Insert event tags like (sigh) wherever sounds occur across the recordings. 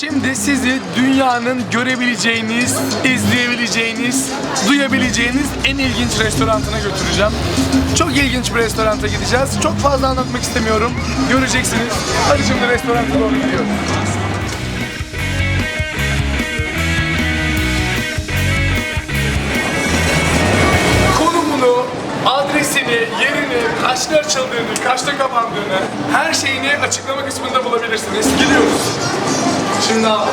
Şimdi sizi dünyanın görebileceğiniz, izleyebileceğiniz, duyabileceğiniz en ilginç restorantına götüreceğim. Çok ilginç bir restoranta gideceğiz. Çok fazla anlatmak istemiyorum. Göreceksiniz. Hadi şimdi restoranta doğru gidiyoruz. konumunu, adresini, yerini, kaçta açıldığını, kaçta kapandığını, her şeyini açıklama kısmında bulabilirsiniz. Gidiyoruz. Şimdi abi,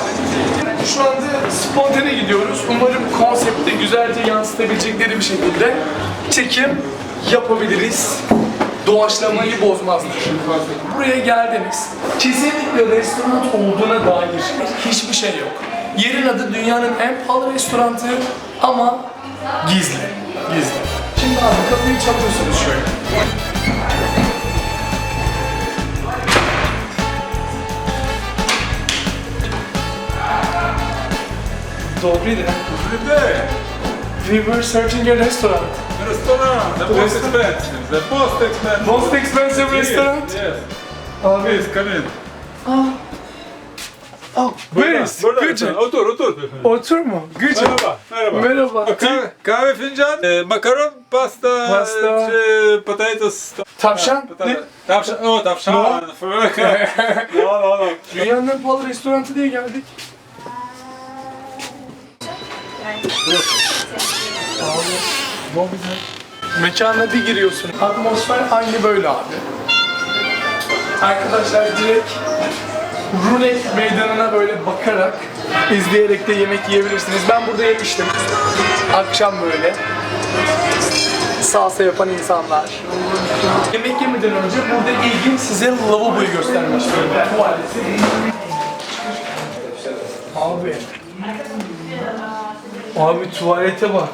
şu anda spontane gidiyoruz. Umarım konsepti güzelce yansıtabilecekleri bir şekilde çekim yapabiliriz. Doğaçlamayı bozmazlar. Buraya geldiniz. Kesinlikle restoran olduğuna dair hiçbir şey yok. Yerin adı dünyanın en pahalı restoranı ama gizli. Gizli. Şimdi abi kapıyı çalıyorsunuz şöyle. Den. Today, We were searching a restaurant. restaurant, the most expensive, the most expensive. Most expensive restaurant. Yes. Abi. Please come in. Oh, where is? Burada Gıcı. lütfen, Otur, otur. Otur mu? Gıcı. Merhaba, merhaba. Merhaba. Kahve, kahve fincan, e, makaron, pasta, Pasta. e, potatoes. Tavşan. Ne? Tavşan, o tavşan. No. no, no, no. Dünyanın en pahalı restoranı diye geldik. Mekana bir giriyorsun. Atmosfer aynı böyle abi. Arkadaşlar direkt rulet meydanına böyle bakarak, izleyerek de yemek yiyebilirsiniz. Ben burada yemiştim. Akşam böyle. Salsa yapan insanlar. Yemek yemeden önce burada ilginç size lavaboyu göstermek istiyorum. Tuvaleti. Abi. Abi tuvalete bak.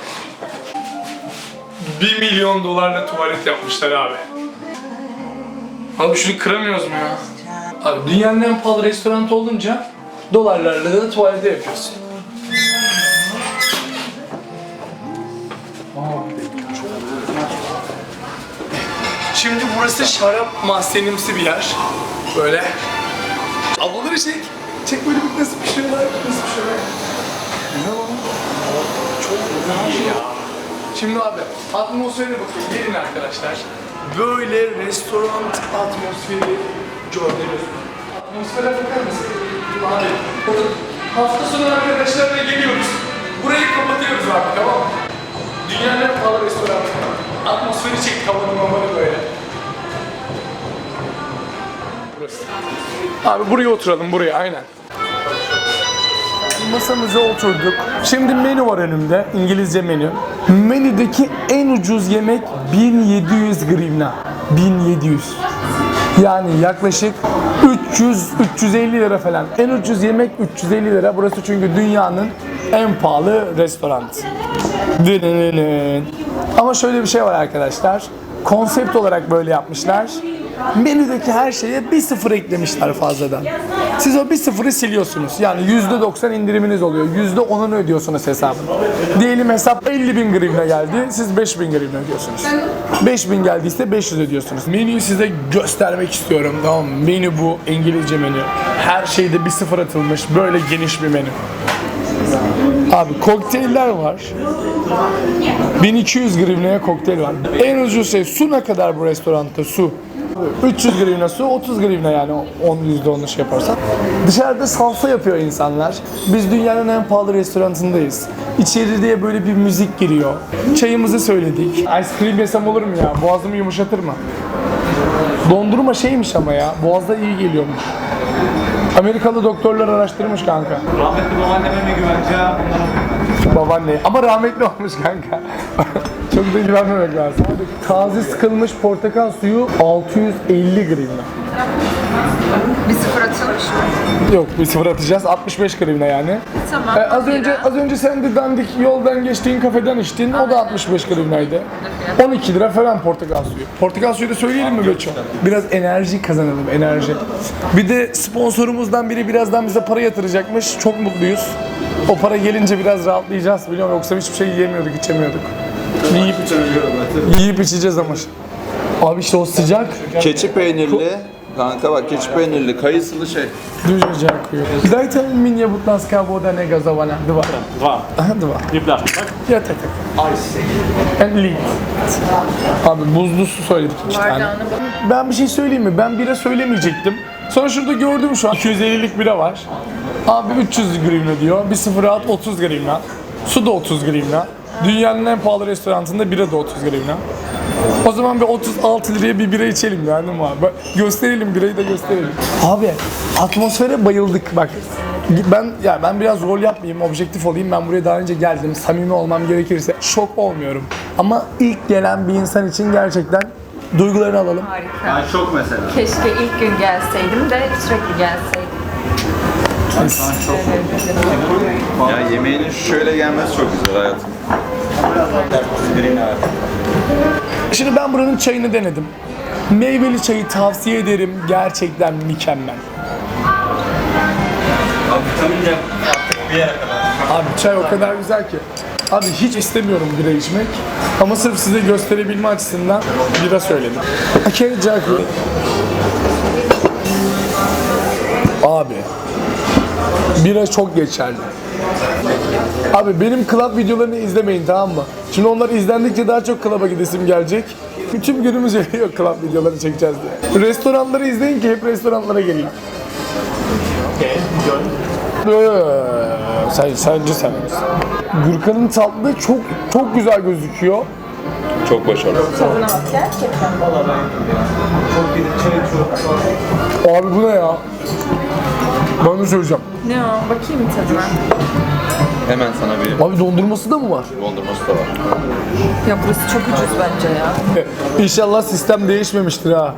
1 milyon dolarla tuvalet yapmışlar abi. Abi şunu kıramıyoruz mu ya? Abi dünyanın en pahalı restoranı olunca dolarlarla da tuvalete yapıyorsun. Şimdi burası şarap mahzenimsi bir yer. Böyle. Ablaları çek. Çek böyle bir nasıl pişiyorlar, nasıl pişiyorlar. Ne o? Çok iyi ya. Şimdi abi atmosfere bakın gelin arkadaşlar. Böyle restoran atmosferi gördünüz? Atmosfere bakar mısın? Abi hafta sonu arkadaşlarla geliyoruz. Burayı kapatıyoruz abi tamam mı? Dünyanın en pahalı restoranı. Atmosferi çek tavanı mamanı böyle. Burası. Abi buraya oturalım buraya aynen. Masamıza oturduk. Şimdi menü var önümde. İngilizce menü. Menüdeki en ucuz yemek 1700 grivna. 1700. Yani yaklaşık 300 350 lira falan. En ucuz yemek 350 lira. Burası çünkü dünyanın en pahalı. Dınınının. Ama şöyle bir şey var arkadaşlar. Konsept olarak böyle yapmışlar. Menüdeki her şeye bir sıfır eklemişler fazladan. Siz o bir sıfırı siliyorsunuz. Yani %90 indiriminiz oluyor. %10'unu ödüyorsunuz hesabını. Diyelim hesap 50 bin grivne geldi. Siz 5 bin grivne ödüyorsunuz. 5 bin geldiyse 500 ödüyorsunuz. Menüyü size göstermek istiyorum. Tamam? Menü bu. İngilizce menü. Her şeyde bir sıfır atılmış. Böyle geniş bir menü. Abi kokteyller var. 1200 grivneye kokteyl var. En ucuz şey su ne kadar bu restoranda su? 300 grivne su, 30 grivne yani 10 %10'unu şey yaparsan. Dışarıda salsa yapıyor insanlar. Biz dünyanın en pahalı restoranındayız. İçeri diye böyle bir müzik giriyor. Çayımızı söyledik. Ice cream yesem olur mu ya? Boğazımı yumuşatır mı? Dondurma şeymiş ama ya. Boğazda iyi geliyormuş. Amerikalı doktorlar araştırmış kanka. Rahmetli babaanneme mi güveneceğim? Babaanne. Ama rahmetli olmuş kanka. (laughs) Çok da güvenmemek lazım. Taze sıkılmış portakal suyu 650 grivna. Mı? Yok bir sıfır atacağız 65 grivna yani. Tamam. Ee, az önce az önce sen de dandik yoldan geçtiğin kafeden içtin. O da 65 grivnaydı. 12 lira falan portakal suyu. Portakal suyu da söyleyelim mi Beço? Biraz enerji kazanalım enerji. Bir de sponsorumuzdan biri birazdan bize para yatıracakmış. Çok mutluyuz. O para gelince biraz rahatlayacağız biliyorum yoksa hiçbir şey yiyemiyorduk, içemiyorduk. Yiyip, yiyip içeceğiz ama. Abi işte o sıcak. Keçi peynirli Kanka bak keçi peynirli, kayısılı şey. Dużo dziękuję. Dajcie mnie butlanska woda niegazowana. Dwa. Dwa. Aha, dwa. Bir plastik tak? Ya tak tak. Ben lit. Abi buzlu su söyledik iki tane. Ben bir şey söyleyeyim mi? Ben bira söylemeyecektim. Sonra şurada gördüm şu an 250'lik bira var. Abi 300 grimle diyor. Bir sıfır rahat 30 grimle. Su da 30 grimle. Dünyanın en pahalı restoranında bira da 30 grimle. O zaman bir 36 liraya bir bira içelim yani mi abi? Bak, Gösterelim birayı da gösterelim. Abi atmosfere bayıldık bak. Ben ya ben biraz rol yapmayayım, objektif olayım. Ben buraya daha önce geldim. Samimi olmam gerekirse şok olmuyorum. Ama ilk gelen bir insan için gerçekten duygularını alalım. Harika. Ben çok mesela. Keşke ilk gün gelseydim de sürekli gelseydim. Ya yemeğinin şöyle gelmesi çok güzel hayatım. Şimdi ben buranın çayını denedim. Meyveli çayı tavsiye ederim. Gerçekten mükemmel. Vitaminle artık bir yere kadar. Abi çay o kadar güzel ki. Abi hiç istemiyorum bira içmek. Ama sırf size gösterebilme açısından bira söyledim. Okay, Jackie. Abi. Bira çok geçerli. Abi benim club videolarını izlemeyin tamam mı? Şimdi onlar izlendikçe daha çok club'a gidesim gelecek. Bütün günümüz (laughs) yok club videoları çekeceğiz diye. Restoranları izleyin ki hep restoranlara geleyim. Ee, sen, sence sen. Gürkan'ın tatlı çok çok güzel gözüküyor. Çok başarılı. Tadına bak gerçekten. Abi bu ne ya? Ben de söyleyeceğim. Ne o? Bakayım bir tadına. Hemen sana bir Abi dondurması da mı var? dondurması da var. Ya burası çok ucuz bence ya. (laughs) İnşallah sistem değişmemiştir ha.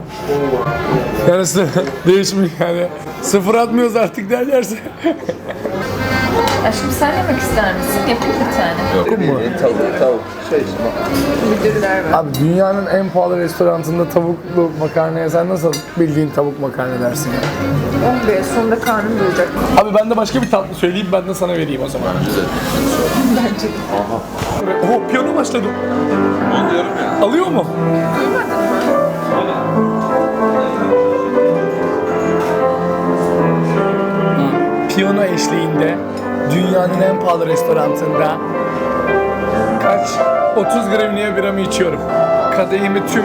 Yani (laughs) değişmiyor yani. Sıfır atmıyoruz artık derlerse. (laughs) Aşkım sen yemek ister misin? Yapayım bir tane. Yok mu? Tavuk, tavuk. Şey işte bak. Müdürler var. Abi dünyanın en pahalı restoranında tavuklu makarnaya sen nasıl bildiğin tavuk makarna dersin ya? Oh be sonunda karnım doyacak. Abi ben de başka bir tatlı söyleyeyim ben de sana vereyim o zaman. Bence. Oho piyano başladı. Onu diyorum ya. Alıyor mu? Piyano eşliğinde dünyanın en pahalı restoranında kaç? 30 gramliye biramı içiyorum. Kadehimi tüm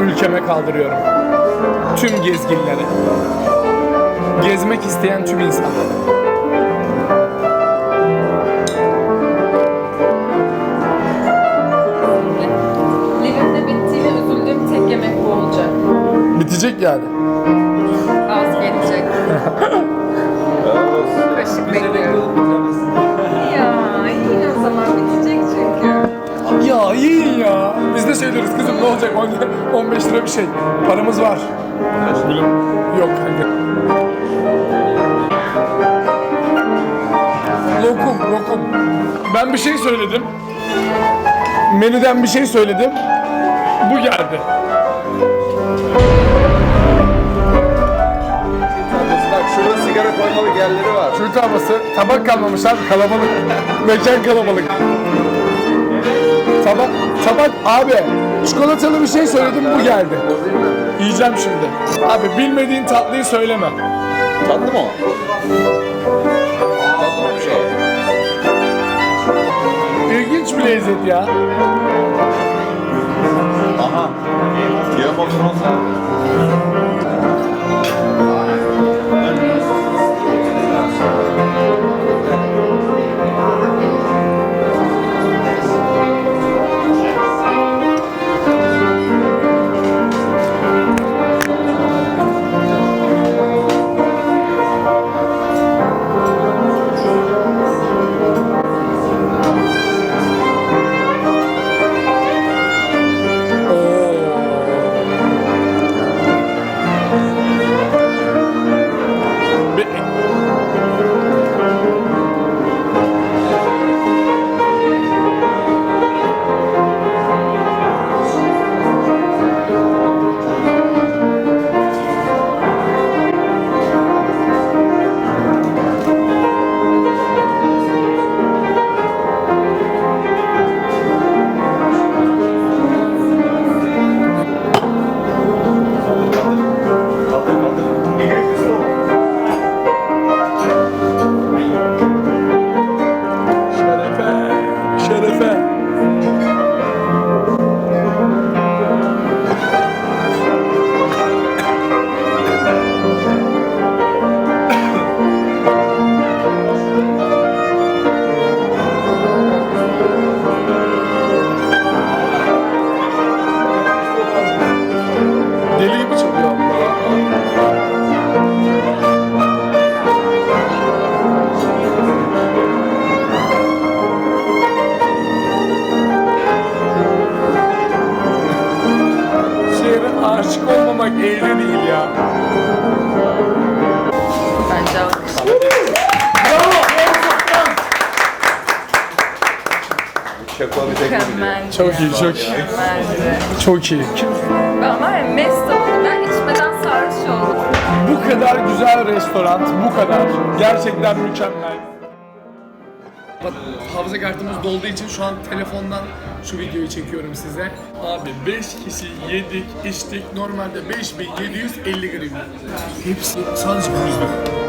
ülkeme kaldırıyorum. Tüm gezginlere. Gezmek isteyen tüm insanlara. Bitecek yani. Çünkü. Ya. Biz de söyleriz kızım ne olacak 10 15 lira bir şey. Paramız var. Yok kanka. Lokum, lokum. Ben bir şey söyledim. Menüden bir şey söyledim. Bu geldi. Bak şurada sigara koymalık yerleri var. Türk havası. Tabak kalmamış abi kalabalık. Mekan kalabalık. Tabak, tabak abi. Çikolatalı bir şey söyledim bu geldi. Yiyeceğim şimdi. Abi bilmediğin tatlıyı söyleme. Tatlı mı o? Tatlı bir şey. İlginç bir lezzet ya. Aşık olmamak elde değil ya. Bence Çok iyi, çok iyi. Çok iyi. Kim? Ama mest oldum. Ben içmeden sarhoş oldum. Bu kadar güzel restoran, bu kadar. Gerçekten mükemmel. Hafıza kartımız dolduğu için şu an telefondan şu videoyu çekiyorum size. Abi 5 kişi yedik, içtik. Normalde 5750 gram. Hepsi sadece bu yüzden.